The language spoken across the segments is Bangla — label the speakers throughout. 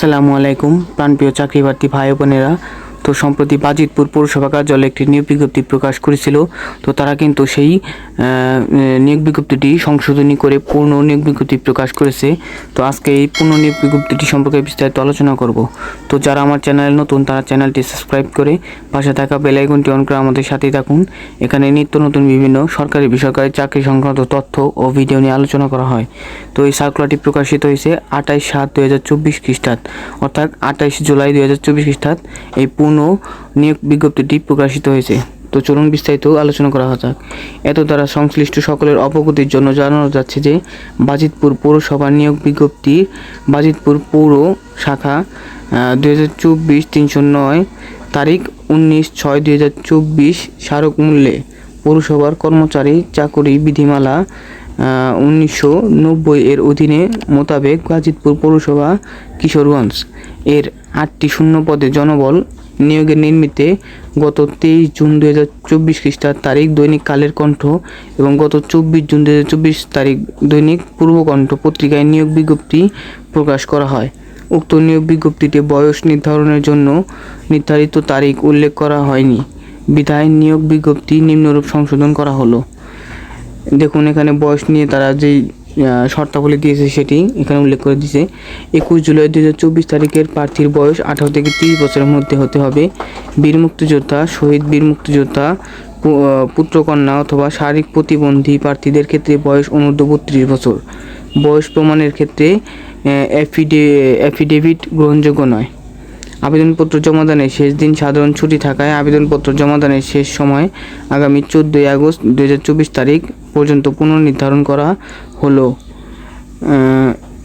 Speaker 1: আসসালামু আলাইকুম প্রাণপ্রিয় চাকরি প্রার্থী ভাই ও বোনেরা তো সম্প্রতি বাজিতপুর পৌরসভা কার্যালয়ে একটি নিয়োগ বিজ্ঞপ্তি প্রকাশ করেছিল। তো তারা কিন্তু সেই নিয়োগ বিজ্ঞপ্তিটি সংশোধনী করে পূর্ণ নিয়োগ বিজ্ঞপ্তি প্রকাশ করেছে। তো আজকে এই পূর্ণ নিয়োগ বিজ্ঞপ্তিটি সম্পর্কে বিস্তারিত আলোচনা করব। তো যারা আমার চ্যানেল নতুন, তারা চ্যানেলটি সাবস্ক্রাইব করে পাশে থাকা বেল আইকনটি অন করে আমাদের সাথেই থাকুন। এখানে নিত্য নতুন বিভিন্ন সরকারি বেসরকারি চাকরি সংক্রান্ত তথ্য ও ভিডিও নিয়ে আলোচনা করা হয়। তো এই সার্কুলারটি প্রকাশিত হয়েছে আঠাইশ সাত দু হাজার চব্বিশ খ্রিস্টাব্দ, অর্থাৎ আঠাইশ জুলাই দু হাজার চব্বিশ খ্রিস্টাব্দ। এই পূর্ণ নিয়োগ বিজ্ঞপ্তিটি প্রকাশিত হয়েছে। তো চলুন বিস্তারিত আলোচনা করা যাক। এত দ্বারা সংশ্লিষ্ট সকলের অবগতির জন্য জানানো যাচ্ছে যে, বাজিতপুর পৌরসভা নিয়োগ বিজ্ঞপ্তি বাজিতপুর পৌর শাখা দুই হাজার চব্বিশ তিনশো নয় তারিখ উনিশ ছয় দুই হাজার চব্বিশ স্মারক মূল্যে পৌরসভার কর্মচারী, চাকরি, বিধিমালা উনিশশো নব্বই এর অধীনে মোতাবেক গাজীপুর পৌরসভা কিশোরগঞ্জ এর আটটি শূন্য পদে জনবল নিয়োগের নির্মিতে গত তেইশ জুন দু হাজার চব্বিশ খ্রিস্টাব্দ তারিখ দৈনিক কালের কণ্ঠ এবং গত চব্বিশ জুন দু চব্বিশ তারিখ দৈনিক পূর্বকণ্ঠ পত্রিকায় নিয়োগ বিজ্ঞপ্তি প্রকাশ করা হয়। উক্ত নিয়োগ বিজ্ঞপ্তিতে বয়স নির্ধারণের জন্য নির্ধারিত তারিখ উল্লেখ করা হয়নি। বিধায় নিয়োগ বিজ্ঞপ্তি নিম্নরূপ সংশোধন করা হলো। দেখুন, এখানে বয়স নিয়ে তারা যেই শর্তাবলী দিয়েছে সেটি এখানে উল্লেখ করে দিয়েছে। একুশ জুলাই দু হাজার চব্বিশ তারিখের প্রার্থীর বয়স আঠারো থেকে তিরিশ বছরের মধ্যে হতে হবে। বীর মুক্তিযোদ্ধা, শহীদ বীর মুক্তিযোদ্ধা পুত্রকন্যা অথবা শারীরিক প্রতিবন্ধী প্রার্থীদের ক্ষেত্রে বয়স অনূর্ধ্ব বত্রিশ বছর। বয়স প্রমাণের ক্ষেত্রে অ্যাফিডে অ্যাফিডেভিট গ্রহণযোগ্য নয়। আবেদনপত্র জমাদানের শেষ দিন সাধারণ ছুটি থাকায় আবেদনপত্র জমাদানের শেষ সময় আগামী চোদ্দোই আগস্ট দু হাজার চব্বিশ তারিখ পর্যন্ত পুনর্নির্ধারণ করা হলো।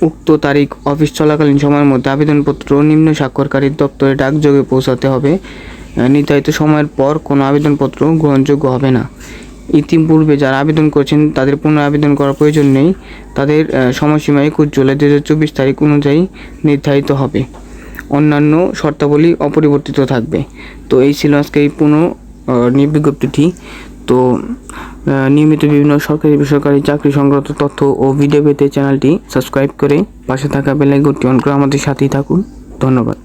Speaker 1: উক্ত তারিখ অফিস চলাকালীন সময়ের মধ্যে আবেদনপত্র নিম্ন স্বাক্ষরকারীর দপ্তরে ডাকযোগে পৌঁছাতে হবে। নির্ধারিত সময়ের পর কোনো আবেদনপত্র গ্রহণযোগ্য হবে না। ইতিপূর্বে যারা আবেদন করেছেন তাদের পুনঃ আবেদন করার প্রয়োজন নেই। তাদের সময়সীমা একুশ জুলাই দু হাজার চব্বিশ তারিখ অনুযায়ী নির্ধারিত হবে। অন্যান্য শর্তাবলী অপরিবর্তিত থাকবে। তো এই ছিল আজকে এই পুনঃ আহ, নিয়োগ বিজ্ঞপ্তিটি। তো নিয়মিত বিভিন্ন সরকারি বেসরকারি চাকরি সংক্রান্ত তথ্য ও ভিডিও পেতে চ্যানেলটি সাবস্ক্রাইব করে পাশে থাকা বেল আইকনটি অন করে আমাদের সাথেই থাকুন। ধন্যবাদ।